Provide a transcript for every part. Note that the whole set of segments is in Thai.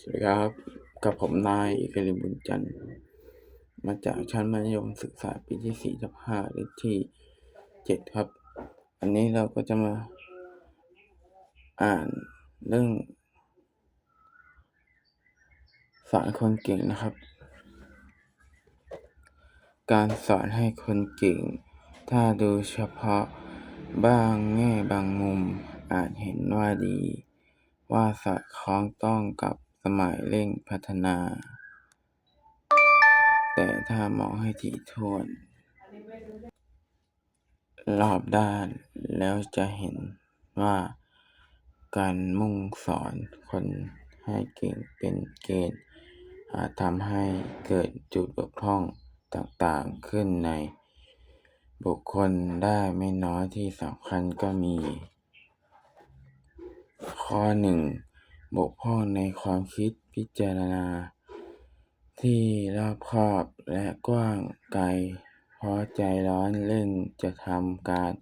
สวัสดีครับ กับผมนายเอกลิบุญจันทร์ มาจากชั้นมัธยมศึกษาปีที่สี่ทับห้าเลขที่เจ็ดครับ อันนี้เราก็จะมาอ่านเรื่อง สอนคนเก่งนะครับ การสอนให้คนเก่ง ถ้าดูเฉพาะบางแง่บางมุมอาจเห็นว่าดี ว่าสอดคล้องต้องกับ สมัยเร่งพัฒนา แต่ถ้ามองให้ถี่ถ้วน รอบด้านแล้วจะเห็นว่าการมุ่งสอนคนให้เก่งเป็นเกณฑ์อาจทำให้เกิดจุดบกพร่องต่างๆขึ้นใน บุคคลได้ไม่น้อยที่สำคัญก็มี ข้อหนึ่ง บกพร่องในความคิดพิจารณา ที่รอบคอบและกว้างไกลเพราะใจร้อนเร่งจะทำการ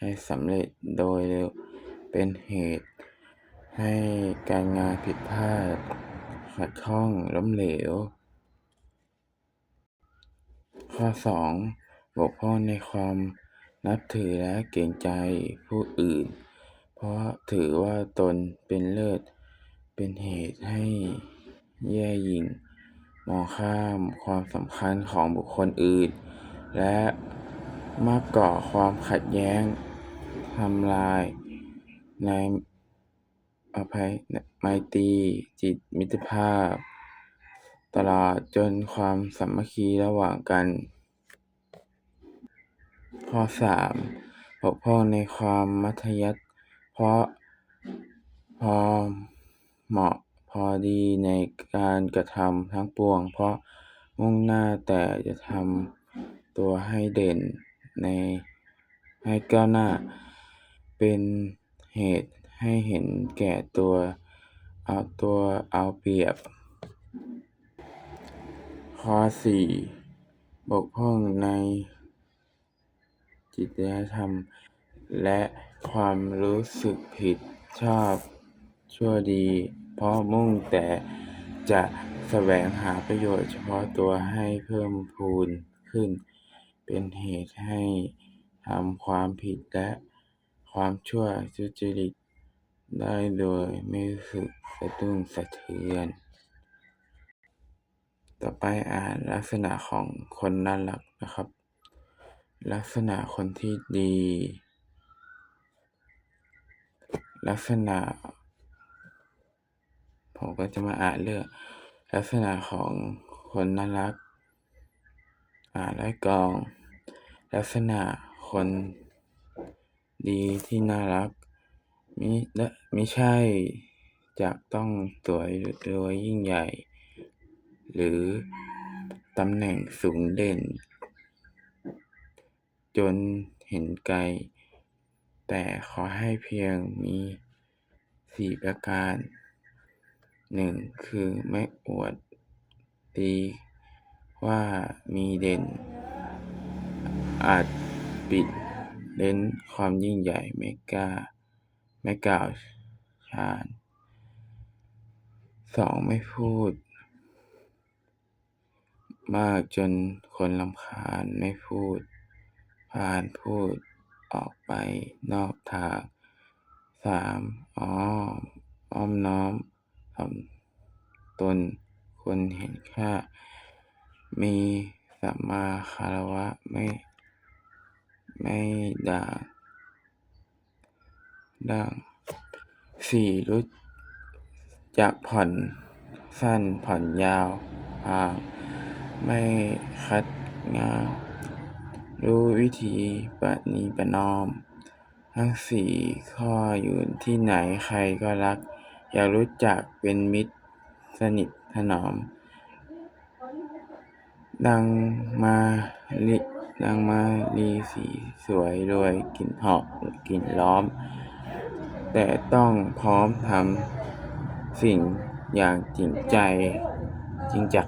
ให้สำเร็จโดยเร็วเป็นเหตุ ให้การงานผิดพลาดขัดข้องล้มเหลว ข้อสองบกพร่องในความนับถือและเกรงใจผู้อื่น เพราะถือว่าตนเป็นเลิศ เป็นเหตุให้แย่หยิ่ง มองข้ามความสำคัญของบุคคลอื่น และมักก่อความขัดแย้งทำลายในอภัยไมตรีจิตมิตรภาพ ตลอดจนความสามัคคีระหว่างกัน ข้อสามบกพร่องในความมัธยัสถ์เพราะพอ เหมาะพอดีในการกระทำทั้งปวง เพราะมุ่งหน้าแต่จะทำตัวให้เด่นในให้ก้าวหน้า เป็นเหตุให้เห็นแก่ตัว เอาตัวเอาเปรียบ ข้อสี่บกพร่องในจิตยธรรม และความรู้สึกผิดชอบ ชั่วดี เพราะมุ่งแต่จะแสวงหาประโยชน์เฉพาะตัวให้เพิ่มพูนขึ้น เป็นเหตุให้ทำความผิดและความชั่วทุจริตได้โดยไม่รู้สึกสะดุ้งสะเทือน ต่อไปอ่านลักษณะของคนน่ารักนะครับ ลักษณะคนที่ดี ลักษณะ ผมก็จะมาอ่านเรื่องลักษณะของคนน่ารัก อ่านและกรอง ลักษณะคนดีที่น่ารักมิและมิใช่จะต้องสวยรวยยิ่งใหญ่ หรือตำแหน่งสูงเด่น จนเห็นไกล แต่ขอให้เพียงมีสี่ประการ หนึ่งคือไม่อวดดีว่ามีเด่น อาจปิดเร้นความยิ่งใหญ่ไม่กล้าไม่กล่าวชาญสองไม่พูด มากจนคนรำคาญไม่พูดพาลพูดออกไปนอกทางสามอ้อมอ้อมน้อม ตนควรเห็นค่า มีสัมมาคารวะไม่ ไม่ด่างด่างสี่รู้จักผ่อนสั้นผ่อนยาวพางไม่คัดงางรู้วิธีประนีประนอม ทั้งสี่ข้ออยู่ที่ไหนใครก็รัก อยากรู้จักเป็นมิตรสนิทถนอม ดังมาลิดังมาลีสีสวยรวยกลิ่นหอมกลิ่นล้อม แต่ต้องพร้อมทำสิ่งอย่างจริงใจจริงจัก